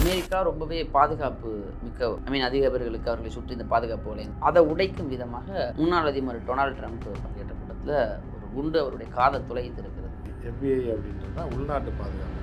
America ரொம்பவே பாதுகாப்பு மிக்க ஐ மீன் அதிகாரிகளுக்கு அவர்களை சுற்றி இந்த பாதுகாப்பு அதை உடைக்கும் விதமாக முன்னாள் அதிபர் டொனால்டு ட்ரம்ப் பங்கேற்ற கூட்டத்தில் ஒரு குண்டு அவருடைய காதை துளைத்து இருக்கிறது. எஃபிஐ அப்படின்றது உள்நாட்டு பாதுகாப்பு.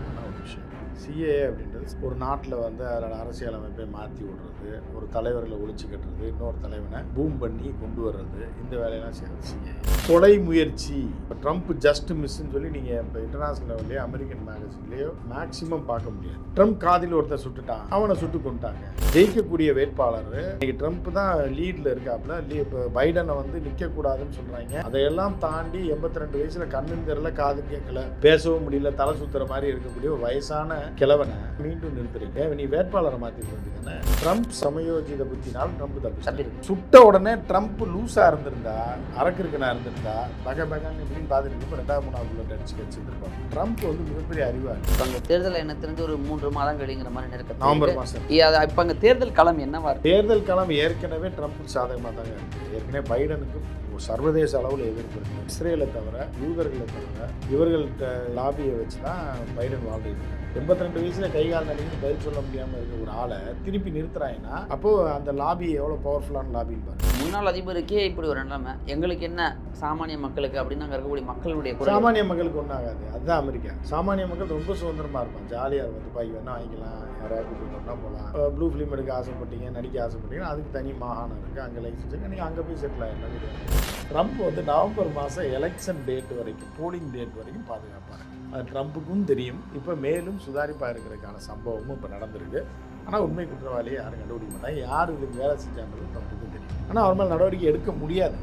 சிஏ சிஏஏ அப்படின்றது ஒரு நாட்டில் வந்து அதோட அரசியலமைப்பை மாற்றி விடுறது ஒரு தலைவர்களை ஒழிச்சு கட்டுறது இன்னொரு தலைவனை பூம் பண்ணி கொண்டு வர்றது இந்த வேலையெல்லாம் செய்யறது சிஏ கொலை முயற்சி. இப்போ ட்ரம்ப் ஜஸ்ட் மிஸ்ன்னு சொல்லி நீங்கள் இப்போ இன்டர்நேஷனல் லெவல்லையோ அமெரிக்கன் மேகசின்லேயோ மேக்ஸிமம் பார்க்க முடியாது. ட்ரம்ப் காதில் ஒருத்தர் சுட்டுட்டான். அவனை சுட்டு கொண்டாங்க ஜெயிக்கக்கூடிய வேட்பாளர். இன்னைக்கு ட்ரம்ப் தான் லீடில் இருக்காப்புல. லீ இப்போ பைடனை வந்து நிற்கக்கூடாதுன்னு சொல்கிறாங்க அதையெல்லாம் தாண்டி எண்பத்தி ரெண்டு வயசில் கண்ணும் தெரியல காது கேட்கல. பேசவும் முடியல தலை சுற்றுற மாதிரி இருக்கக்கூடிய வயசான கிழவனை மீண்டும் நிறுத்துறீங்க. நீ வேட்பாளரை மாற்றி வேண்டியதானே ட்ரம்ப் சமயோஜித புத்தினால் ட்ரம்ப் தப்பி. சுட்ட உடனே ட்ரம்ப் லூஸாக இருந்திருந்தா அரக்கிருக்கனா இருந்திருந்தா பக பகன்னு பார்த்துட்டு இப்போ ரெண்டாவது மூணாவது அடிச்சு வச்சிருப்பாங்க ட்ரம்ப் வந்து மிகப்பெரிய அறிவாளி. இப்போ அங்கே தேர்தல் என்ன தெரிஞ்சு ஒரு மூன்று மாதம் கழிங்கிற மாதிரி நெருக்கத்தில் நவம்பர் இருக்கு. மாதம் இப்போ அங்கே தேர்தல் களம் என்னவா இருக்கு? தேர்தல் களம் ஏற்கனவே ட்ரம்ப்புக்கு சாதகமாக தாங்க இருக்குது ஏற்கனவே பைடனுக்கு சர்வதேச அளவில் எதிர்ப்பு. இருக்கு இஸ்ரேலை தவிர யூதர்களை தவிர இவர்கள்ட்ட லாபியை வச்சு தான் பைடன் வாழ்ந்துட்டு எண்பத்தி ரெண்டு வயசுல கை கால் நடிகை பதில் சொல்ல முடியாமல் இருக்க ஒரு ஆளை திருப்பி நிறுத்துறாங்கன்னா அப்போ அந்த லாபி எவ்வளோ பவர்ஃபுல்லான லாபின்னு பாருங்க. முன்னாள் அதிபருக்கே இப்படி ஒரு நிலைமை. எங்களுக்கு என்ன சாமானிய மக்களுக்கு அப்படின்னு அங்கே இருக்கக்கூடிய மக்களுடைய சாமானிய மக்களுக்கு ஒன்றும் ஆகாது. அதுதான் அமெரிக்கா. சாமானிய மக்கள் ரொம்ப சுதந்திரமா இருப்பான் ஜாலியாக இருக்கும். துப்பாக்கி வேணா வாங்கிக்கலாம். யாராவது கூப்பிட்டு போகலாம் ப்ளூ ஃபிலிம் எடுக்க ஆசைப்பட்டீங்க நடிக்க ஆசைப்பட்டீங்கன்னா அதுக்கு தனி மாகாணம் இருக்குது அங்கே லைசன்ஸ் இருக்குது நீங்கள் அங்கே போய் செட்டில் ஆகிடலாம் ட்ரம்ப் வந்து நவம்பர் மாதம் எலெக்ஷன் டேட் வரைக்கும் போலிங் டேட் வரைக்கும் பாதுகாப்பாங்க அது ட்ரம்ப்புக்கும் தெரியும். இப்போ மேலும் சுதாரிப்பாக இருக்கிறதுக்கான சம்பவமும் இப்போ நடந்திருக்கு. ஆனால் உண்மை குற்றவாளியை யாரும் கண்டுபிடிக்க மாட்டாங்க. யார் இதுக்கு வேலை செஞ்சாங்கிறது ட்ரம்ப்புக்கும் தெரியும். ஆனால் அவர் மேல் நடவடிக்கை எடுக்க முடியாது.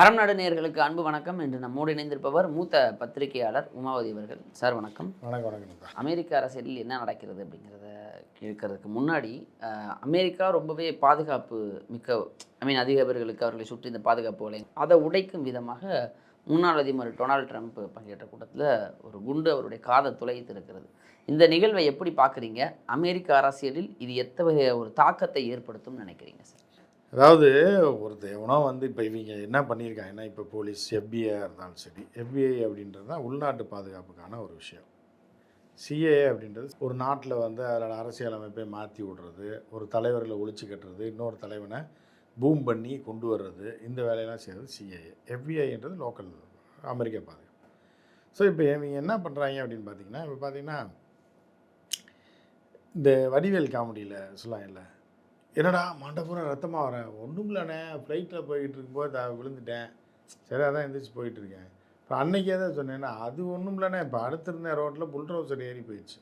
அறம் நாடு நேயர்களுக்கு அன்பு வணக்கம். என்று நம்மோடு இணைந்திருப்பவர் மூத்த பத்திரிகையாளர் உமாவதி அவர்கள். சார் வணக்கம். வணக்கம் வணக்கம் அமெரிக்க அரசியலில் என்ன நடக்கிறது அப்படிங்கிறத கேட்கறதுக்கு முன்னாடி அமெரிக்கா ரொம்பவே பாதுகாப்பு மிக்க ஐ மீன் அதிகாரிகளுக்கு அவர்களை சுற்றி இந்த பாதுகாப்பு வளையம் அதை உடைக்கும் விதமாக முன்னாள் அதிபர் டொனால்டு ட்ரம்ப் பங்கேற்ற கூட்டத்தில் ஒரு குண்டு அவருடைய காதை துளைத்து இருக்கிறது இந்த நிகழ்வை எப்படி பார்க்குறீங்க? அமெரிக்க அரசியலில் இது எத்தகைய ஒரு தாக்கத்தை ஏற்படுத்தும்னு நினைக்கிறீங்க சார்? அதாவது ஒருத்தர் எவனோ வந்து இப்போ இவங்க என்ன பண்ணியிருக்காங்கன்னா இப்போ போலீஸ் எஃபிஐ இருந்தாலும் சரி எஃபிஐ அப்படின்றது தான் உள்நாட்டு பாதுகாப்புக்கான ஒரு விஷயம். சிஏஏ அப்படின்றது ஒரு நாட்டில் வந்து அதோட அரசியலமைப்பை மாற்றி விடுறது ஒரு தலைவர்களை ஒழிச்சு கட்டுறது இன்னொரு தலைவனை பூம் பண்ணி கொண்டு வர்றது இந்த வேலையெல்லாம் செய்கிறது சிஏஏ எஃபிஐன்றது லோக்கல் அமெரிக்க பாதுகாப்பு. ஸோ இப்போ இவங்க என்ன பண்ணுறாங்க அப்படின்னு பார்த்தீங்கன்னா இப்போ பார்த்தீங்கன்னா இந்த வடிவேல் காமெடியில் சொல்லலாம் இல்லை என்னடா மண்டபுரம் ரத்தமாக வரேன் ஒன்றும் இல்லைண்ணே. ஃப்ளைட்டில் போய்கிட்டு இருக்கும்போது த- விழுந்துட்டேன். சரி அதான் எந்திரிச்சு போயிட்டுருக்கேன் இப்போ அன்னைக்கே தான் சொன்னேன்னா அது ஒன்றும் இல்லைண்ணே. இப்போ அடுத்திருந்த ரோட்டில் புல்ட்ரோசர் ஏறி போயிடுச்சு.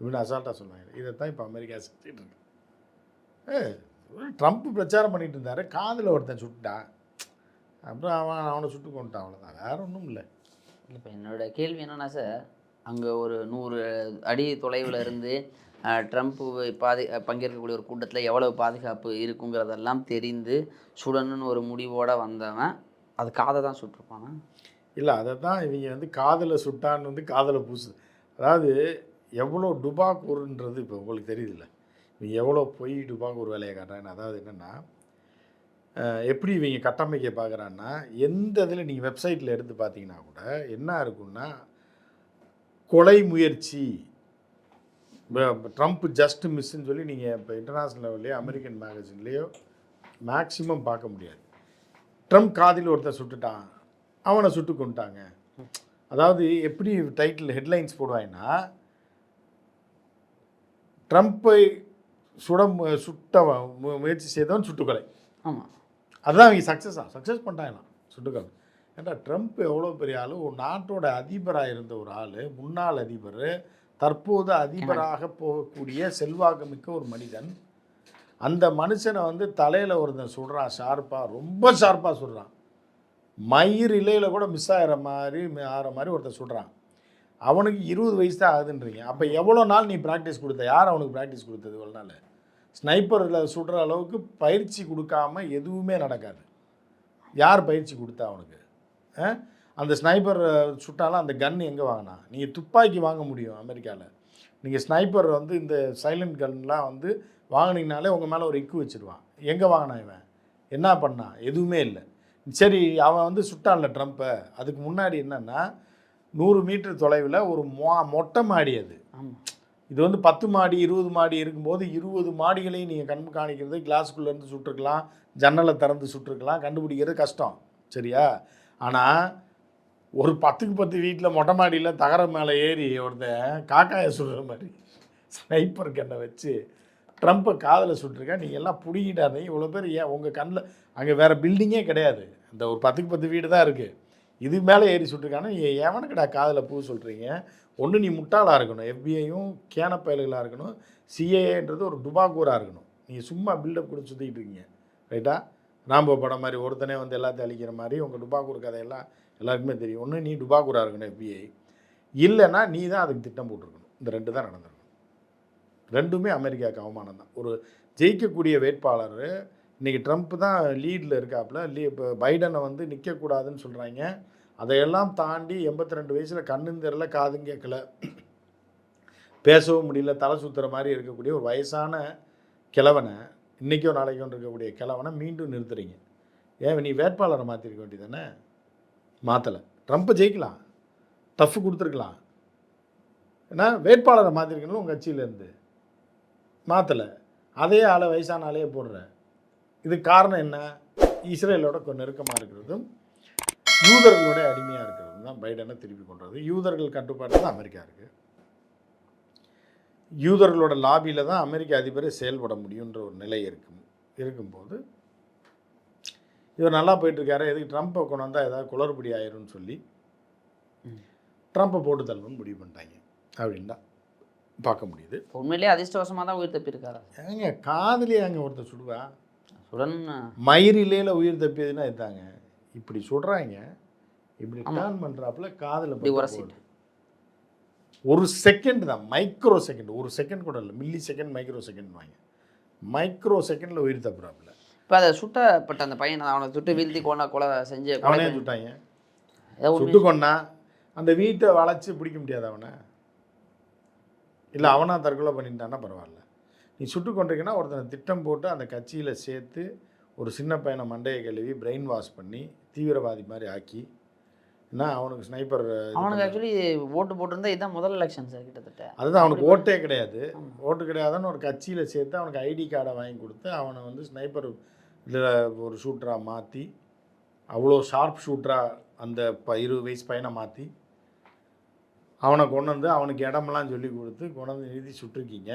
இப்படி அசால்ட்டாக சொன்னாங்க இதைத்தான் இப்போ அமெரிக்கா செஞ்சுட்டு இருக்கு. ஏ ட்ரம்ப் பிரச்சாரம் பண்ணிகிட்டு இருந்தார். காதில் ஒருத்தன் சுட்டுட்டான். அப்புறம் அவன் அவனை சுட்டு கொண்டுட்டான். அவ்வளோதான் வேற ஒன்றும் இல்லை. இப்போ என்னோட கேள்வி என்னென்னா சார் அங்கே ஒரு நூறு அடி தொலைவில் இருந்து ட்ரம்ப் பாதி பங்கேற்கக்கூடிய ஒரு கூட்டத்தில் எவ்வளவு பாதுகாப்பு இருக்குங்கிறதெல்லாம் தெரிந்து சுடணும்னு ஒரு முடிவோடு வந்தவன் அது காதை தான் சுட்டிருப்பானா? இல்லை அதை தான் இவங்க வந்து காதில் சுட்டான்னு வந்து காதில் பூசு. அதாவது எவ்வளோ டுபாக்கூருன்றது இப்போ உங்களுக்கு தெரியுதுல்ல. இவங்க எவ்வளோ பொய் டுபாக்கூர் வேலையை காட்டுறாங்க அதாவது என்னென்னா எப்படி இவங்க கட்டமைக்க பார்க்குறான்னா எந்த இதில் நீங்கள் வெப்சைட்டில் எடுத்து பார்த்தீங்கன்னா கூட என்ன இருக்குன்னா கொலை முயற்சி ட்ரம்ப் ஜஸ்ட் மிஸ்ன்னு சொல்லி நீங்கள் இப்போ இன்டர்நேஷ்னல் லெவல்லையோ அமெரிக்கன் மேகசின்லேயோ மேக்ஸிமம் பார்க்க முடியாது. ட்ரம்ப் காதில் ஒருத்தர் சுட்டுட்டான். அவனை சுட்டு கொண்டுட்டாங்க அதாவது எப்படி டைட்டில் ஹெட்லைன்ஸ் போடுவாங்கன்னா ட்ரம்ப்பை சுட சுட்டவன் முயற்சி செய்தவன் சுட்டுக்கொலை. ஆமாம் அதுதான் அவங்க சக்ஸஸா சக்ஸஸ் பண்ணிட்டாங்களாம் சுட்டுக்கொலை. ஏன்டா ட்ரம்ப் எவ்வளோ பெரிய ஆள்? ஒரு நாட்டோட அதிபராக இருந்த ஒரு ஆள் முன்னாள் அதிபர் தற்போது அதிபராக போகக்கூடிய செல்வாக்குமிக்க ஒரு மனிதன். அந்த மனுஷனை வந்து தலையில் ஒருத்தன் சுடுறான் ஷார்ப்பாக ரொம்ப ஷார்ப்பாக சுடுறான் மயிர் இலையில் கூட மிஸ் ஆகிற மாதிரி ஆகிற மாதிரி ஒருத்தன் சுடுறான் அவனுக்கு இருபது வயசு தான் ஆகுதுன்றீங்க. அப்போ எவ்வளோ நாள் நீ ப்ராக்டிஸ் கொடுத்த? யார் அவனுக்கு ப்ராக்டிஸ் கொடுத்தது இவ்வளோ நாள்? ஸ்னைப்பரில் சுடுற அளவுக்கு பயிற்சி கொடுக்காம எதுவுமே நடக்காது. யார் பயிற்சி கொடுத்தா அவனுக்கு? ஆ? அந்த ஸ்னைப்பர் சுட்டாலும் அந்த கன் எங்கே வாங்கினா? நீங்கள் துப்பாக்கி வாங்க முடியும் அமெரிக்காவில் நீங்கள் ஸ்னைப்பர் வந்து இந்த சைலண்ட் கன்லாம் வந்து வாங்குனீங்கனாலே உங்கள் மேலே ஒரு இக்கு வச்சிருவான். எங்கே வாங்கினான் இவன்? என்ன பண்ணான் எதுவுமே இல்லை. சரி அவன் வந்து சுட்டான்ல ட்ரம்ப்பை அதுக்கு முன்னாடி என்னன்னா நூறு மீட்டர் தொலைவில் ஒரு மொ மொட்டை மாடி அது. இது வந்து பத்து மாடி இருபது மாடி இருக்கும்போது இருபது மாடிகளையும் நீங்கள் கண் காணிக்கிறது கிளாஸுக்குள்ளே இருந்து சுட்டிருக்கலாம் ஜன்னலை திறந்து சுட்டிருக்கலாம் கண்டுபிடிக்கிறது கஷ்டம். சரியா? ஆனால் ஒரு பத்துக்கு பத்து வீட்டில் மொட்டை மாடியில் தகர மேலே ஏறி ஒருத்தன் காக்காயை சுடுற மாதிரி. ஸ்னைப்பர் கண்ணை வச்சு ட்ரம்ப்பை காதில் சுட்டிருக்கேன். நீங்கள் எல்லாம் பிடிக்கிட்டாரு இவ்வளோ பேர் ஏன் உங்கள் கண்ணில் அங்கே வேறு பில்டிங்கே கிடையாது. அந்த ஒரு பத்துக்கு பத்து வீடு தான் இருக்குது இது மேலே ஏறி சுட்டிருக்கானா? நீ எவனுக்குடா காதில் பூ சொல்கிறீங்க ஒன்று நீ முட்டாளாக இருக்கணும். எஃபிஐயும் கேன பயல்களாக இருக்கணும். சிஏஏன்றது ஒரு டுபாக்கூராக இருக்கணும். நீங்கள் சும்மா பில்டப் கொடுத்து சுற்றிக்கிட்டு இருக்கீங்க. ரைட்டா ராம்போ படம் மாதிரி ஒருத்தனே வந்து எல்லாத்தையும் அழிக்கிற மாதிரி உங்கள் டுபாக்கூர் கதையெல்லாம் எல்லாருக்குமே தெரியும். ஒன்று நீ டுபாக்கூராக இருக்கணும் எஃபிஐ இல்லைன்னா நீ தான் அதுக்கு திட்டம் போட்டிருக்கணும். இந்த ரெண்டு தான் நடந்திருக்கும். ரெண்டுமே அமெரிக்காவுக்கு அவமானம் தான். ஒரு ஜெயிக்கக்கூடிய வேட்பாளர் இன்றைக்கி ட்ரம்ப் தான் லீடில் இருக்காப்புல லீ இப்போ பைடனை வந்து நிற்கக்கூடாதுன்னு சொல்கிறாங்க அதையெல்லாம் தாண்டி எண்பத்தி ரெண்டு வயசில் கண்ணும் தெரில காதும் கேட்கல பேசவும் முடியல தலை சுற்றுற மாதிரி இருக்கக்கூடிய ஒரு வயசான கிழவனை இன்றைக்கோ நாளைக்கோ இருக்கக்கூடிய கிழவனை மீண்டும் நிறுத்துறீங்க. ஏன் நீ வேட்பாளரை மாற்றிருக்க வேண்டியதானே மாற்றலை ட்ரம்ப்பை ஜெயிக்கலாம். டஃப் கொடுத்துருக்கலாம். ஏன்னா வேட்பாளரை மாற்றிருக்கணும் உங்கள் கட்சியிலேருந்து. மாற்றலை அதே ஆளை வயசான ஆளையே போடுற. இதுக்கு காரணம் என்ன? இஸ்ரேலோட கொஞ்சம் நெருக்கமாக இருக்கிறதும் யூதர்களோட அடிமையாக இருக்கிறது தான் பைடனை திருப்பி கொண்டது யூதர்கள் கட்டுப்பாடு தான் அமெரிக்கா இருக்குது யூதர்களோட லாபியில் தான் அமெரிக்க அதிபரை செயல்பட முடியுன்ற ஒரு நிலை இருக்கும் இருக்கும்போது இவர் நல்லா போயிட்டுருக்காரு. எதுக்கு ட்ரம்ப்பை கொண்டு வந்தால் ஏதாவது குளறுபடி ஆயிரும்னு சொல்லி ட்ரம்ப்பை போட்டு தள்ளணும்னு முடிவு பண்ணிட்டாங்க. அப்படின்னு தான் பார்க்க முடியுது. உண்மையிலேயே அதிர்ஷ்டவசமாக தான் உயிர் தப்பியிருக்காரு. ஏங்க காதலியே அங்கே ஒருத்தர் சுடுவா? சுடன் மயிரிலேல உயிர் தப்பியதுன்னா இதுதாங்க இப்படி சுடுறாங்க. இப்படி டர்ன் பண்ணுறாப்புல காதில் இப்படி உரசிட்டு ஒரு செகண்ட் தான். மைக்ரோ செகண்ட் ஒரு செகண்ட் கூட இல்லை. மில்லி செகண்ட் மைக்ரோ செகண்ட் வாங்க. மைக்ரோ செகண்டில் உயிர் தப்புறாப்புல. இப்போ அதை சுட்டப்பட்ட அந்த பையனை அவனை சுட்டு வீழ்த்தி கொண்டா கொலை செஞ்சு அவனே சுட்டாங்க. சுட்டு கொண்டா அந்த வீட்டை வளைச்சு பிடிக்க முடியாது அவனை. இல்லை அவனா தற்கொலை பண்ணிட்டான்னா பரவாயில்ல. நீ சுட்டு கொண்டிருக்கன்னா ஒருத்தனை திட்டம் போட்டு அந்த கட்சியில் சேர்த்து ஒரு சின்ன பையனை மண்டையை கழுவி பிரெயின் வாஷ் பண்ணி தீவிரவாதி மாதிரி ஆக்கி என்ன அவனுக்கு ஸ்னைப்பர் அவனுக்கு ஆக்சுவலி ஓட்டு போட்டிருந்தா இதுதான் முதல் எலெக்ஷன் சார் கிட்டத்தட்ட. அதுதான் அவனுக்கு ஓட்டே கிடையாது. ஓட்டு கிடையாதுன்னு ஒரு கட்சியில் சேர்த்து அவனுக்கு ஐடி கார்டை வாங்கி கொடுத்து அவனை வந்து ஸ்னைப்பர் இதில் ஒரு ஷூட்டராக மாற்றி அவ்வளோ ஷார்ப் ஷூட்டராக அந்த ப இருபது வயசு பையனை மாற்றி அவனை கொண்டு வந்து அவனுக்கு இடமெல்லாம் சொல்லி கொடுத்து கொண்டு வந்து எழுதி சுட்டிருக்கீங்க.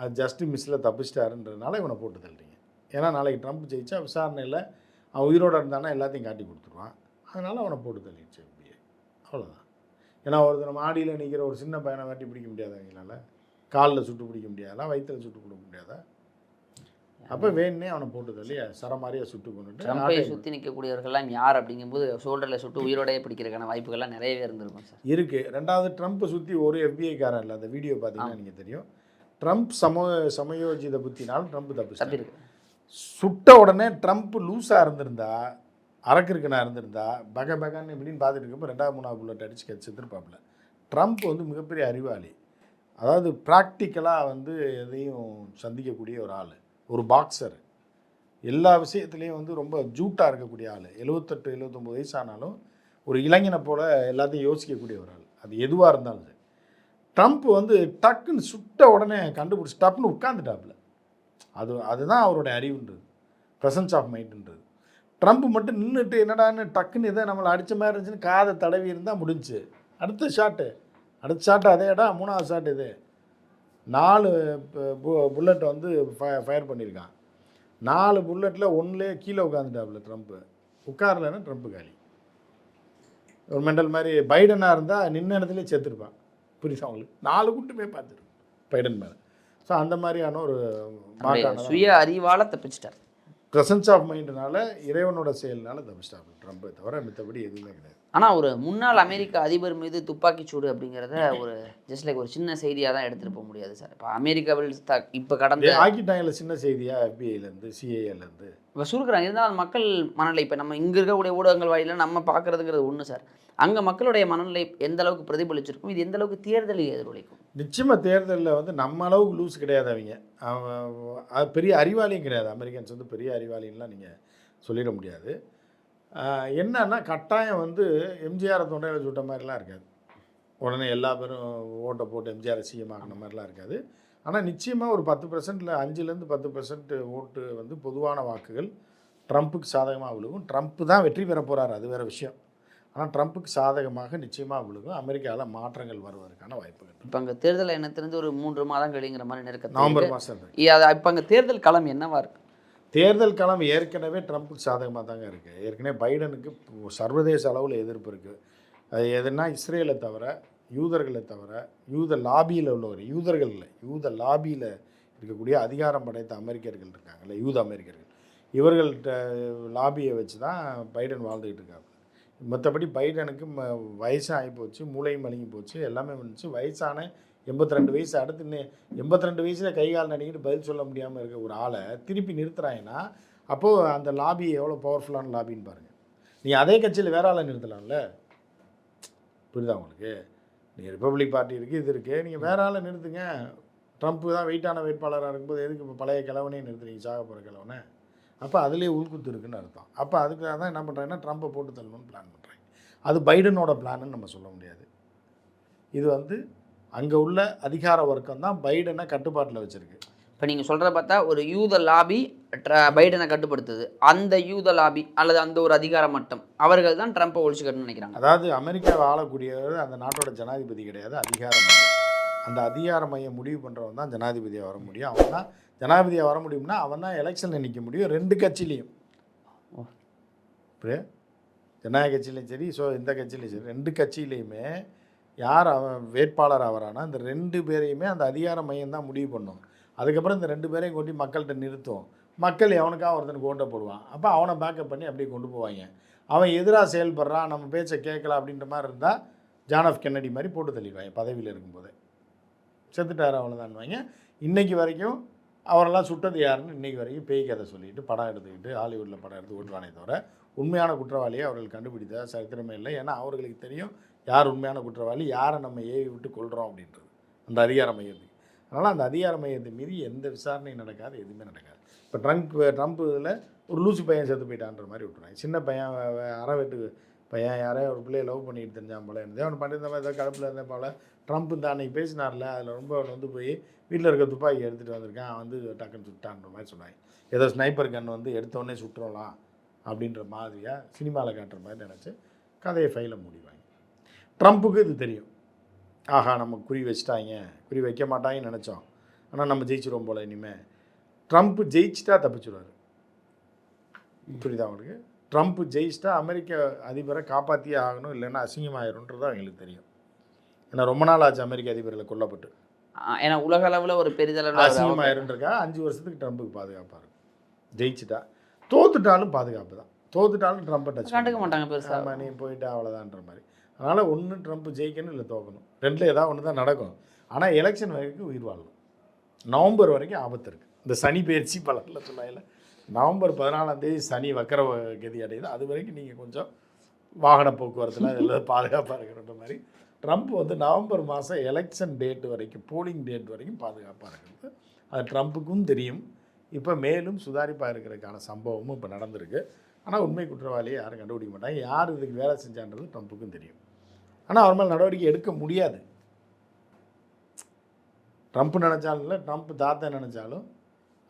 அது ஜஸ்ட் மிஸ்ஸில் தப்பிச்சிட்டாருன்றதுனால இவனை போட்டு தள்ளுறீங்க ஏன்னா நாளைக்கு ட்ரம்ப் ஜெயிச்சா விசாரணையில் அவன் உயிரோட இருந்தானா எல்லாத்தையும் காட்டி கொடுத்துருவான். அதனால் அவனை போட்டு தள்ளிடுச்சு FBI அவ்வளோதான் ஏன்னா ஒருத்தர் மாடியில் நிற்கிற ஒரு சின்ன பையனை வெட்டி பிடிக்க முடியாத அவங்களால. காலில் சுட்டு பிடிக்க முடியாதா? வயிற்றில் சுட்டு கொடுக்க முடியாதா? அப்போ வேணுனே அவனை போட்டு தள்ளி சரமாரியாக சுட்டு கொண்டுட்டு ட்ரம்பை நாட்டை சுற்றி நிற்கக்கூடியவர்கள்லாம் யார் அப்படிங்கும்போது ஷோல்டரில் சுட்டு உயிரோடையே பிடிக்கிறதுக்கான வாய்ப்புகள்லாம் நிறையவே இருந்திருக்கும் சார். இருக்குது ரெண்டாவது ட்ரம்ப்பை சுற்றி ஒரு FBI காரன் இல்லை. அந்த வீடியோ பார்த்தீங்கன்னா நீங்கள் தெரியும். ட்ரம்ப் சம சமயோஜித புத்தினால் ட்ரம்ப் தப்பு தப்பிருக்கு. சுட்ட உடனே ட்ரம்ப் லூஸாக இருந்திருந்தா அரக்கிருக்கனா இருந்திருந்தா பக பகன்னு இப்படின்னு பார்த்துட்டு இருக்கப்போ ரெண்டாவது மூணாவது புல்லட் அடிச்சு கட்சி செத்துருப்பாப்புல. ட்ரம்ப் வந்து மிகப்பெரிய அறிவாளி. அதாவது ப்ராக்டிக்கலாக வந்து எதையும் சந்திக்கக்கூடிய ஒரு ஆள். ஒரு பாக்ஸர் எல்லா விஷயத்துலேயும் வந்து ரொம்ப ஜூட்டாக இருக்கக்கூடிய ஆள். எழுபத்தெட்டு எழுவத்தொம்பது வயசானாலும் ஒரு இளைஞனை போல் எல்லாத்தையும் யோசிக்கக்கூடிய ஒரு ஆள். அது எதுவாக இருந்தாலும் சரி. ட்ரம்ப் வந்து டக்குன்னு சுட்ட உடனே கண்டுபிடிச்சி டப்புன்னு உட்காந்துட்டாப்புல அது அதுதான் அவருடைய அறிவுன்றது. ப்ரெசன்ஸ் ஆஃப் மைண்டுன்றது ட்ரம்ப் மட்டும் நின்றுட்டு என்னடான்னு டக்குன்னு இதை நம்மளை அடித்த மாதிரி இருந்துச்சுன்னு காதை தடவி இருந்தால் முடிஞ்சுச்சு அடுத்த ஷாட்டு அடுத்த ஷாட்டு அதேடா மூணாவது ஷாட் இது. நாலு புல்லட் வந்து ஃபயர் பண்ணியிருக்கான். நாலு புல்லட்டில் ஒன்றுலேயே கீழே உட்காந்துட்டாப்புல ட்ரம்ப்பு உட்காரலைன்னா ட்ரம்ப் காலி. ஒரு மெண்டல் மாதிரி பைடனாக இருந்தால் நின்ன இடத்துலயே செத்துருப்பான். புரியுதா உங்களுக்கு? நாலு குண்டுமே பார்த்துரு பைடன் மேலே. ஸோ அந்த மாதிரியான ஒரு சுய அறிவால தப்பிச்சிட்டார். ப்ரெசன்ஸ் ஆஃப் மைண்டுனால இறைவனோட செயல்னால தப்பிச்சிட்டாப்புல ட்ரம்ப்பை தவிர மித்தபடி எதுவுமே கிடையாது. ஆனால் ஒரு முன்னாள் அமெரிக்க அதிபர் மீது துப்பாக்கிச் சூடு அப்படிங்கிறத ஒரு ஜஸ்ட் லைக் ஒரு சின்ன செய்தியாக தான் எடுத்துகிட்டு போக முடியாது சார் இப்போ அமெரிக்காவில் த இப்போ கடந்த ஏய், ஆக்கிட்டாங்கல்ல சின்ன செய்தியா? எஃபிஐலேருந்து சிஏஏலேருந்து இப்போ சுருக்குறாங்க. இருந்தாலும் மக்கள் மனநிலை இப்போ நம்ம இங்கே இருக்கக்கூடிய ஊடகங்கள் வாயில நம்ம பார்க்குறதுங்கிறது ஒன்று சார் அங்கே மக்களுடைய மனநிலை எந்த அளவுக்கு பிரதிபலிச்சிருக்கும்? இது எந்த அளவுக்கு தேர்தலில் எதிரொலிக்கும்? நிச்சயமாக தேர்தலில் வந்து நம்ம அளவுக்கு லூஸ் கிடையாது அவங்க. பெரிய அறிவாளியும் கிடையாது. அமெரிக்கன்ஸ் வந்து பெரிய அறிவாளின்லாம் நீங்கள் சொல்லிட முடியாது. என்னன்னா கட்டாயம் வந்து எம்ஜிஆரை தொண்டையில் சுட்ட மாதிரிலாம் இருக்காது. உடனே எல்லா பேரும் ஓட்டை போட்டு எம்ஜிஆர் சிஎம் ஆகின மாதிரிலாம் இருக்காது. ஆனால் நிச்சயமாக ஒரு பத்து பர்சன்டில் அஞ்சுலேருந்து பத்து பர்சன்ட் ஓட்டு வந்து பொதுவான வாக்குகள் ட்ரம்ப்புக்கு சாதகமாக விழுகும். ட்ரம்ப் தான் வெற்றி பெற போகிறார் அது வேறு விஷயம். ஆனால் ட்ரம்ப்புக்கு சாதகமாக நிச்சயமாக விழுகும். அமெரிக்காவில் மாற்றங்கள் வருவதற்கான வாய்ப்புகள். இப்போ அங்கே தேர்தல் எண்ணத்திலிருந்து ஒரு மூன்று மாதம் கழிங்கிற மாதிரி நெருக்கத்தில் நவம்பர் மாதம் இப்போ அங்கே தேர்தல் களம் என்னவா இருக்கு? தேர்தல் களம் ஏற்கனவே ட்ரம்ப்புக்கு சாதகமாக தாங்க இருக்குது ஏற்கனவே பைடனுக்கு சர்வதேச அளவில் எதிர்ப்பு இருக்குது அது எதுனா இஸ்ரேலை தவிர யூதர்களை தவிர யூத லாபியில் உள்ளவர் யூதர்கள் இல்லை யூத லாபியில் இருக்கக்கூடிய அதிகாரம் படைத்த அமெரிக்கர்கள் இருக்காங்கல்ல யூத அமெரிக்கர்கள். இவர்கள்ட்ட லாபியை வச்சு தான் பைடன் வாழ்ந்துக்கிட்டு இருக்காங்க மற்றபடி பைடனுக்கு ம போச்சு மூளையும் மழுங்கி போச்சு எல்லாமே வந்துச்சு. வயசான எண்பத்தி ரெண்டு வயசு அடுத்து இன்னும் எண்பத்தி ரெண்டு வயசில் கை கால் நடிக்கிட்டு பதில் சொல்ல முடியாமல் இருக்க ஒரு ஆளை திருப்பி நிறுத்துறாங்கன்னா அப்போது அந்த லாபி எவ்வளோ பவர்ஃபுல்லான லாபின்னு பாருங்கள் நீ அதே கட்சியில் வேற ஆளை நிறுத்தலாம்ல? புரியுதா உங்களுக்கு? நீங்கள் ரிப்பப்ளிக் பார்ட்டி இருக்குது இது இருக்குது நீங்கள் வேற ஆளை நிறுத்துங்க. ட்ரம்ப் தான் வெயிட்டான வேட்பாளராக இருக்கும்போது எதுக்கு இப்போ பழைய கிழவனே நிறுத்துறீங்க சாக போகிற கிழவனை? அப்போ அதுலேயே உள்குத்து இருக்குன்னு அர்த்தம். அப்போ அதுக்காக தான் என்ன பண்ணுறாங்கன்னா ட்ரம்ப்பை போட்டு தள்ளணும்னு பிளான் பண்ணுறாங்க அது பைடனோட பிளான்னு நம்ம சொல்ல முடியாது. இது வந்து அங்கே உள்ள அதிகார வர்க்கம் தான் பைடனை கட்டுப்பாட்டில் வச்சுருக்கு. இப்போ நீங்கள் சொல்கிறத பார்த்தா ஒரு யூத லாபி ட்ர- பைடனை கட்டுப்படுத்துது. அந்த யூத லாபி அல்லது அந்த ஒரு அதிகார மட்டம் அவர்கள் தான் ட்ரம்ப்பை ஒழிச்சுக்கணும்னு நினைக்கிறாங்க. அதாவது அமெரிக்காவை ஆளக்கூடியவர் அந்த நாட்டோட ஜனாதிபதி கிடையாது அதிகார மையம். அந்த அதிகார மையம் முடிவு பண்ணுறவன் தான் ஜனாதிபதியாக வர முடியும். அவன் தான் ஜனாதிபதியாக வர முடியும்னா அவன் தான் எலெக்ஷனில் நிற்க முடியும் ரெண்டு கட்சியிலையும். இப்படியே ஜனநாயக கட்சியிலையும் சரி ஸோ இந்த கட்சியிலையும் சரி ரெண்டு கட்சியிலையுமே யார் அவன் வேட்பாளர் ஆகிறானா இந்த ரெண்டு பேரையுமே அந்த அதிகார மையம் தான் முடிவு பண்ணும். அதுக்கப்புறம் இந்த ரெண்டு பேரையும் கொண்டு மக்கள்கிட்ட நிறுத்தும். மக்கள் எவனுக்காக ஒருத்தனுக்கு ஓட்டை போடுவான். அப்போ அவனை பேக்கப் பண்ணி அப்படியே கொண்டு போவாங்க. அவன் எதிராக செயல்படுறான் நம்ம பேச்சை கேட்கல அப்படின்ற மாதிரி இருந்தால் ஜான் ஆஃப் கென்னடி மாதிரி போட்டு தள்ளிடுவாங்க பதவியில் இருக்கும்போது. செத்துட்டார் அவ்வளோதான்வாங்க இன்னைக்கு வரைக்கும் அவரெல்லாம் சுட்டது யாருன்னு இன்றைக்கி வரைக்கும் பேய் கதை சொல்லிட்டு படம் எடுத்துக்கிட்டு ஹாலிவுட்டில் படம் எடுத்து ஓட்டுவானே தவிர உண்மையான குற்றவாளியை அவர்கள் கண்டுபிடித்த சரித்திரமே இல்லை. ஏன்னா அவர்களுக்கு தெரியும் யார் உண்மையான குற்றவாளி யாரை நம்ம ஏவி விட்டு கொள்கிறோம் அப்படின்றது. அந்த அதிகார மையத்துக்கு அதனால் அந்த அதிகார மையத்தை மீறி எந்த விசாரணையும் நடக்காது எதுவுமே நடக்காது. இப்போ ட்ரம்ப் ட்ரம்ப் இதில் ஒரு லூசி பையன் செத்து போயிட்டான்ற மாதிரி விட்டுறாங்க. சின்ன பையன் அறவெட்டு அரை வெட்டு பையன் யாரையோ ஒரு பிள்ளைய லவ் பண்ணிட்டு தெரிஞ்சான் போல. இருந்தே அவன் பண்ணியிருந்த மாதிரி ஏதோ கடுப்பில் இருந்த போல. ட்ரம்ப் இந்த அன்னைக்கு பேசினார்ல அதில் ரொம்ப அவன் வந்து போய் வீட்டில் இருக்க துப்பாக்கி எடுத்துகிட்டு வந்திருக்கான் அவன் வந்து டக்குன்னு சுட்டான்ற மாதிரி சொன்னாங்க. ஏதோ ஸ்னைப்பர் கன் வந்து எடுத்தோடனே சுட்டுறலாம் அப்படின்ற மாதிரியாக சினிமாவில் காட்டுற மாதிரி நினச்சி கதையை ஃபைலை முடிவாங்க ட்ரம்ப்புக்கு இது தெரியும். ஆஹா நம்ம குறி வச்சுட்டாங்க. குறி வைக்க மாட்டாங்கன்னு நினச்சோம். ஆனால் நம்ம ஜெயிச்சிருவோம் போல் இனிமேல் ட்ரம்ப் ஜெயிச்சிட்டா தப்பிச்சிடுவார் புரியுதா அவங்களுக்கு ட்ரம்ப் ஜெயிச்சிட்டா அமெரிக்க அதிபரை காப்பாற்றியே ஆகணும் இல்லைன்னா அசிங்கமாயிரும்ன்றது அவங்களுக்கு தெரியும். ஏன்னா ரொம்ப நாள் ஆச்சு அமெரிக்க அதிபர்களை கொல்லப்பட்டு. ஏன்னா உலக அளவில் ஒரு பெரிதளவில் அசிங்கமாயிருன்றக்கா அஞ்சு வருஷத்துக்கு ட்ரம்ப்புக்கு பாதுகாப்பாக இருக்கும். ஜெயிச்சிட்டா. தோத்துட்டாலும் பாதுகாப்பு தான். தோத்துட்டாலும் ட்ரம்ப்பை டச் கண்டுக்க மாட்டாங்க பெருசாக ஆமாம் நீ போயிட்டா அவ்வளோதான்ற மாதிரி. அதனால் ஒன்று ட்ரம்ப் ஜெயிக்கணும் இல்லை தோக்கணும். ரெண்டில் ஏதாவது ஒன்று தான் நடக்கும். ஆனால் எலெக்ஷன் வரைக்கும் உயிர் வாழணும். நவம்பர் வரைக்கும் ஆபத்து இருக்குது இந்த சனி பயிற்சி பலனில் சொன்னாயில நவம்பர் பதினாலாம் தேதி சனி வக்கர கதி அடையுது. அது வரைக்கும் நீங்கள் கொஞ்சம் வாகன போக்குவரத்தில் எல்லாம் பாதுகாப்பாக இருக்கிற மாதிரி. ட்ரம்ப் வந்து நவம்பர் மாதம் எலெக்ஷன் டேட் வரைக்கும் போலிங் டேட் வரைக்கும் பாதுகாப்பாக இருக்கிறது அது ட்ரம்ப்புக்கும் தெரியும். இப்போ மேலும் சுதாரிப்பாக இருக்கிறதுக்கான சம்பவமும் இப்போ நடந்திருக்கு. ஆனால் உண்மை குற்றவாளியை யாரும் கண்டுபிடிக்க மாட்டாங்க. யார் இதுக்கு வேலை செஞ்சான்றது ட்ரம்ப்புக்கும் தெரியும். ஆனால் அவர் மேல் நடவடிக்கை எடுக்க முடியாது. ட்ரம்ப் நினச்சாலும் இல்லை ட்ரம்ப் தாத்தா நினச்சாலும்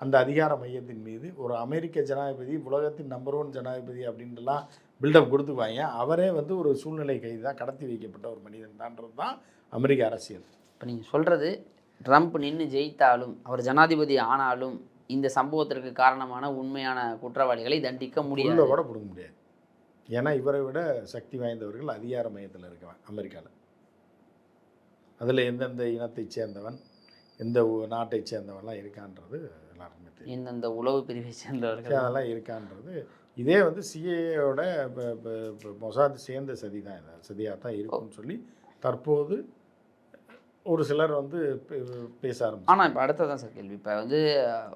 அந்த அதிகார மையத்தின் மீது ஒரு அமெரிக்க ஜனாதிபதி உலகத்தின் நம்பர் ஒன் ஜனாதிபதி அப்படின்ட்டுலாம் பில்டப் கொடுத்துக்குவாங்க. அவரே வந்து ஒரு சூழ்நிலை கைது தான் கடத்தி வைக்கப்பட்ட ஒரு மனிதன் தான்றது தான் அமெரிக்க அரசியல். இப்போ நீங்கள் சொல்கிறது ட்ரம்ப் நின்று ஜெயித்தாலும் அவர் ஜனாதிபதி ஆனாலும் இந்த சம்பவத்திற்கு காரணமான உண்மையான குற்றவாளிகளை தண்டிக்க முடியாது. கூட பிடுங்க முடியாது. ஏன்னா இவரை விட சக்தி வாய்ந்தவர்கள் அதிகார மையத்தில் இருக்கவன் அமெரிக்காவில் அதில் எந்தெந்த இனத்தைச் சேர்ந்தவன் எந்த நாட்டைச் சேர்ந்தவன்லாம் இருக்கான்றது எல்லாருக்குமே தெரியும். இந்தந்த உளவு பிரிவை சேர்ந்தவர்கள்? அதெல்லாம் இருக்கான்றது. இதே வந்து சிஏயோட மொசாத் சேர்ந்த சதி தான் சதியாக தான் இருக்கும்னு சொல்லி தற்போது ஒரு சிலர் வந்து பேச ஆரம்பிச்சு ஆனால் இப்போ அடுத்ததான் சார் கேள்வி. இப்போ வந்து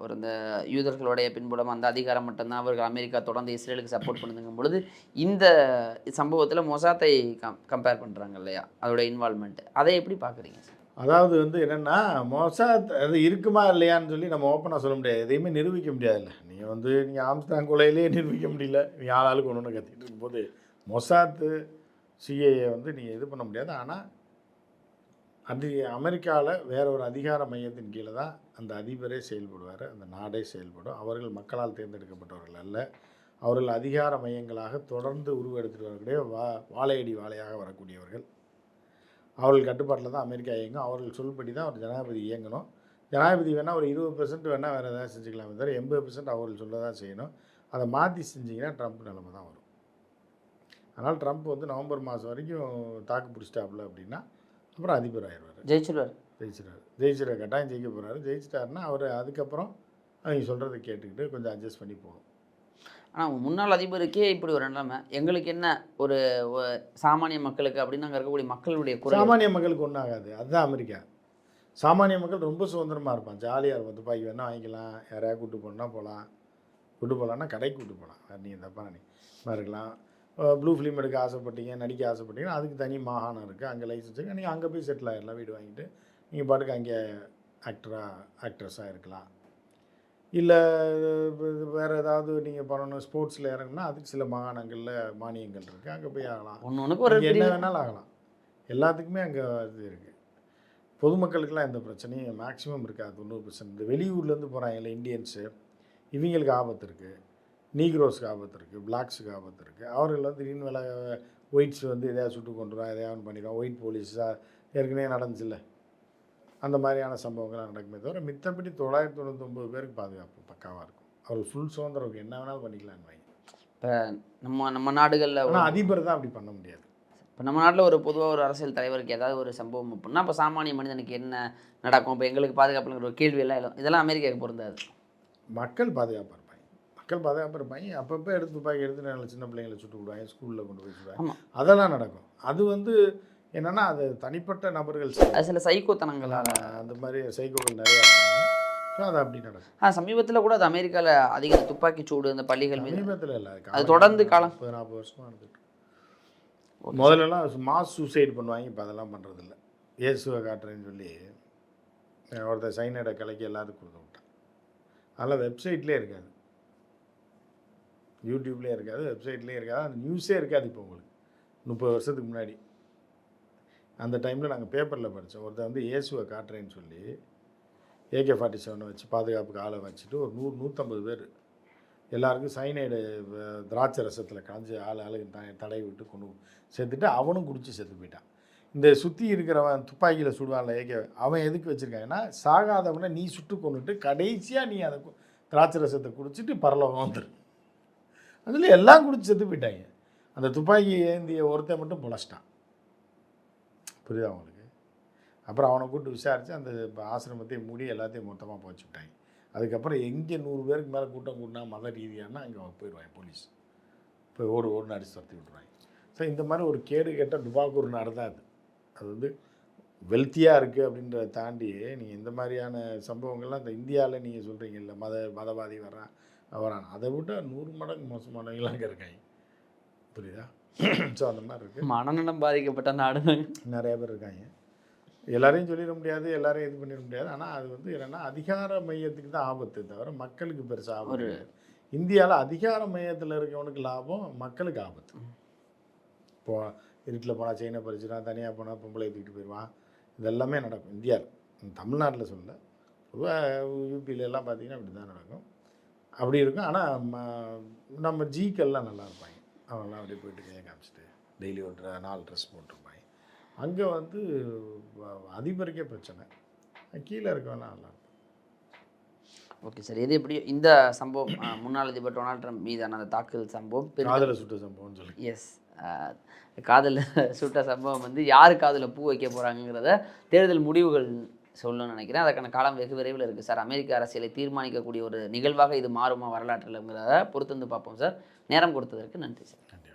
ஒரு இந்த யூதர்களுடைய பின்புலம் அந்த அதிகாரம் மட்டும்தான் அவர்கள் அமெரிக்கா தொடர்ந்து இஸ்ரேலுக்கு சப்போர்ட் பண்ணுதுங்கும் பொழுது இந்த சம்பவத்தில் மொசாத்தை கம் கம்பேர் பண்ணுறாங்க இல்லையா? அதோட இன்வால்மெண்ட் அதை எப்படி பார்க்குறீங்க சார்? அதாவது வந்து என்னென்னா மொசாத் அது இருக்குமா இல்லையான்னு சொல்லி நம்ம ஓப்பனாக சொல்ல முடியாது. எதையுமே நிரூபிக்க முடியாதுல்ல. நீங்கள் வந்து நீங்கள் ஆம்ஸ்டாங் கொலையிலே நிரூபிக்க முடியல. நீங்கள் ஆளாளுக்கு ஒன்று ஒன்று கத்திட்டு இருக்கும்போது மொசாத்து சிஏஏ வந்து நீங்கள் இது பண்ண முடியாது. ஆனால் அது அமெரிக்காவில் வேற ஒரு அதிகார மையத்தின் கீழே தான் அந்த அதிபரே செயல்படுவார். அந்த நாடே செயல்படும். அவர்கள் மக்களால் தேர்ந்தெடுக்கப்பட்டவர்கள் அல்ல. அவர்கள் அதிகார மையங்களாக தொடர்ந்து உருவெடுத்துட்டு வரக்கூடிய வா வாழையடி வாழையாக வரக்கூடியவர்கள். அவர்கள் கட்டுப்பாட்டில் தான் அமெரிக்கா இயங்கும். அவர்கள் சொல்படி தான் ஒரு ஜனாதிபதி இயங்கணும். ஜனாதிபதி வேணால் ஒரு இருபது பெர்சன்ட் வேணால் வேறு எதாவது செஞ்சுக்கலாமே. தவிர எண்பது பெர்சன்ட் அவர்கள் சொல்ல தான் செய்யணும். அதை மாற்றி செஞ்சிங்கன்னா ட்ரம்ப் நிலைமை தான் வரும். அதனால் ட்ரம்ப் வந்து நவம்பர் மாதம் வரைக்கும் தாக்கு பிடிச்சிட்டாப்புல அப்படின்னா அப்புறம் அதிபர் ஆயிடுவார். ஜெயிச்சிருவார். ஜெயிச்சிட்டாரு ஜெயிச்சிட கட்டாயம் ஜெயிக்க போகிறாரு ஜெயிச்சிட்டாருன்னா அவர் அதுக்கப்புறம் அவங்க சொல்கிறத கேட்டுக்கிட்டு கொஞ்சம் அட்ஜஸ்ட் பண்ணி போகணும். ஆனால் முன்னாள் அதிபருக்கே இப்படி ஒரு நிலைமை. எங்களுக்கு என்ன ஒரு சாமானிய மக்களுக்கு அப்படின்னு அங்கே இருக்கக்கூடிய மக்களுடைய சாமானிய மக்களுக்கு ஒன்றும் ஆகாது. அதுதான் அமெரிக்கா. சாமானிய மக்கள் ரொம்ப சுதந்திரமாக இருப்பான் ஜாலியாக இருப்பான் துப்பாக்கி வேணால் வாங்கிக்கலாம். யாரையா கூட்டு போனால் போகலாம். கூட்டு போகலான்னா கடைக்கு கூட்டு போகலாம். நீங்கள் தப்பாக நினை இருக்கலாம் ப்ளூ ஃபிலிம் எடுக்க ஆசைப்பட்டீங்க நடிக்க ஆசைப்பட்டீங்கன்னா அதுக்கு தனி மாகாணம் இருக்குது அங்கே லைசன்ஸ் இருக்குது நீங்கள் அங்கே போய் செட்டில் ஆகிடலாம் வீடு வாங்கிட்டு. நீங்கள் பாட்டுக்கு அங்கே ஆக்டராக ஆக்ட்ரஸாக இருக்கலாம். இல்லை வேறு ஏதாவது நீங்கள் பண்ணணும் ஸ்போர்ட்ஸில் இறங்கணும்னா அதுக்கு சில மாகாணங்களில் மானியங்கள் இருக்குது அங்கே போய் ஆகலாம். ஒன்று ஒன்றுக்கு என்ன வேணாலும் ஆகலாம். எல்லாத்துக்குமே அங்கே இது இருக்குது பொதுமக்களுக்கெல்லாம் எந்த பிரச்சனையும் மேக்ஸிமம் இருக்காது தொண்ணூறு பர்சன்ட் இந்த வெளியூர்லேருந்து போகிறாங்கல்ல இந்தியன்ஸு இவங்களுக்கு ஆபத்து இருக்குது நீக்ரோஸ்க்கு ஆபத்து இருக்குது பிளாக்ஸுக்கு ஆபத்து இருக்குது அவர்கள் வந்து திடீர்னு வேலை ஒயிட்ஸ் வந்து எதையாவது சுட்டு கொண்டுருவான் எதையாவது பண்ணிடுவான் ஒயிட் போலீஸாக ஏற்கனவே நடந்துச்சுல்ல. அந்த மாதிரியான சம்பவங்கள்லாம் நடக்குமே தவிர மித்தபடி தொள்ளாயிரத்தி தொண்ணூத்தொம்பது பேருக்கு பாதுகாப்பு பக்காவாக இருக்கும். அவர் ஃபுல் சுதந்திரம். என்ன வேணாலும் பண்ணிக்கலான்னு வைங்க. இப்போ நம்ம நம்ம நாடுகளில் ஆனால் அதிபர் தான் அப்படி பண்ண முடியாது. இப்போ நம்ம நாட்டில் ஒரு பொதுவாக ஒரு அரசியல் தலைவருக்கு ஏதாவது ஒரு சம்பவம் அப்படின்னா இப்போ சாமானிய மனிதனுக்கு என்ன நடக்கும்? இப்போ எங்களுக்கு பாதுகாப்புங்கிற ஒரு கேள்வி எல்லாம் எழும். இதெல்லாம் அமெரிக்காவுக்கு பொருந்தாது. மக்கள் பாதுகாப்பாக மக்கள் பாதுகாப்பாக இருப்பாங்க அப்பப்போ எடுத்து துப்பாக்கி எடுத்து நல்ல சின்ன பிள்ளைங்களை சுட்டு விடுவாங்க ஸ்கூலில் கொண்டு போய் சுடுவாங்க. அதெல்லாம் நடக்கும். அது வந்து என்னன்னா அது தனிப்பட்ட நபர்கள் சில சைக்கோத்தனங்களால் அந்த மாதிரி சைக்கோகள் நிறையா அது அப்படி நடக்கும். ஆ சமீபத்தில் கூட அது அமெரிக்காவில் அதிக துப்பாக்கி சூடு இந்த பள்ளிகள் மீது. சமீபத்தில் இல்லை அது தொடர்ந்து காலம். நாற்பது வருஷமாக நடந்துட்டு. முதல்லலாம் மாஸ் சூசைட் பண்ணுவாங்க இப்போ அதெல்லாம் பண்ணுறதில்ல இயேசுவை காட்டுறேன்னு சொல்லி ஒருத்தர் சைனைடை கலக்கி எல்லாத்துக்கும் கொடுத்து விட்டான். அதெல்லாம் வெப்சைட்லேயே இருக்காது. யூடியூப்லேயே இருக்காது வெப்சைட்லேயே இருக்காது. அந்த நியூஸே இருக்காது இப்போ உங்களுக்கு. முப்பது வருஷத்துக்கு முன்னாடி. அந்த டைமில் நாங்கள் பேப்பரில் படித்தோம் ஒருத்தர் வந்து இயேசுவை காட்டுறேன்னு சொல்லி ஏகே ஃபார்ட்டி செவனை வச்சு பாதுகாப்புக்கு ஆளை வச்சுட்டு ஒரு நூறு நூற்றம்பது பேர். எல்லாருக்கும் சைனைடு வ- திராட்சை ரசத்தில் கலந்து ஆள் ஆளுக்கு த தடவி விட்டு கொண்டு சேர்த்துட்டு அவனும் குடித்து செத்து போயிட்டான். இந்த சுற்றி இருக்கிறவன் துப்பாக்கியில் சுடுவான்ல ஏகே அவன் எதுக்கு வச்சுருக்காங்கன்னா சாகாதவனை நீ சுட்டு கொண்டுட்டு கடைசியாக நீ அதை திராட்சை ரசத்தை குடிச்சிட்டு பரலோகம் வந்துடும் அதில் எல்லாம் குடிச்சு செத்து போயிட்டாங்க. அந்த துப்பாக்கி ஏந்திய ஒருத்தன் மட்டும் பொழச்சிட்டான். புரியுதா உங்களுக்கு? அப்புறம் அவனை கூப்பிட்டு விசாரித்து அந்த ஆசிரமத்தையும் மூடி எல்லாத்தையும் மொத்தமாக போச்சு விட்டாங்க. அதுக்கப்புறம் எங்கே நூறு பேருக்கு மேலே கூட்டம் கூட்டினா மத ரீதியானா அங்கே போயிடுவாங்க போலீஸ். போய் ஓடு ஓடுன்னு அடிச்சு துரத்தி விட்ருவாங்க ஸோ இந்த மாதிரி ஒரு கேடு கேட்டால் டுபாக்கூர் நாடு தான் அது. அது வந்து வெல்த்தியாக இருக்குது அப்படின்றத தாண்டி நீங்கள் இந்த மாதிரியான சம்பவங்கள்லாம் இந்த இந்தியாவில் நீங்கள் சொல்கிறீங்கல்ல மத மதவாதி வரான் வரான் அதை விட நூறு மடங்கு மோசமானவங்களாம் அங்கே இருக்காங்க. புரியுதா? ஸோ அந்த மாதிரி இருக்குது மனநலம் பாதிக்கப்பட்ட நாடு நிறைய பேர் இருக்காங்க. எல்லாரையும் சொல்லிட முடியாது எல்லாரையும் இது பண்ணிட முடியாது. ஆனால் அது வந்து என்னென்னா அதிகார மையத்துக்கு தான் ஆபத்து தவிர மக்களுக்கு பெருசாக ஆபத்து. இந்தியாவில் அதிகார மையத்தில் இருக்கவனுக்கு லாபம் மக்களுக்கு ஆபத்து. இப்போ இருட்டில் போனால் செயினை பறிச்சுடான் தனியாக போனால் பொம்பளை தூக்கிட்டு போயிடுவான் இதெல்லாமே நடக்கும். இந்தியாவில் தமிழ்நாட்டில் சொல்ல பொதுவாக யூபியில எல்லாம் பார்த்தீங்கன்னா அப்படி தான் நடக்கும். அப்படி இருக்கும். ஆனால் நம்ம ஜீக்கெல்லாம் நல்லா இருப்பாங்க. அவங்கெல்லாம் அப்படியே போயிட்டு கையை காமிச்சிட்டு டெய்லி ஒரு நாலு ட்ரெஸ் போட்டிருப்பாங்க. அங்கே வந்து அதிபருக்கே பிரச்சனை. கீழே இருக்கவெல்லாம் நல்லா இருக்கும் ஓகே சார். இது எப்படி இந்த சம்பவம் முன்னாள் அதிபர் டொனால்ட் ட்ரம்ப் மீதான அந்த தாக்குதல் சம்பவம்? காதல சுட்ட சம்பவம்னு சொல்லி. எஸ் காதல் சுட்ட சம்பவம் வந்து யார் காதில் பூ வைக்க போகிறாங்கிறத தேர்தல் முடிவுகள் சொல்லணும்னு நினைக்கிறேன். அதற்கான காலம் வெகு விரைவில் இருக்குது சார். அமெரிக்க அரசியலை தீர்மானிக்கக்கூடிய ஒரு நிகழ்வாக இது மாறுமா வரலாற்றில்ங்கிறத பொறுத்து வந்து பார்ப்போம் சார். நேரம் கொடுத்ததற்கு நன்றி சார். நன்றி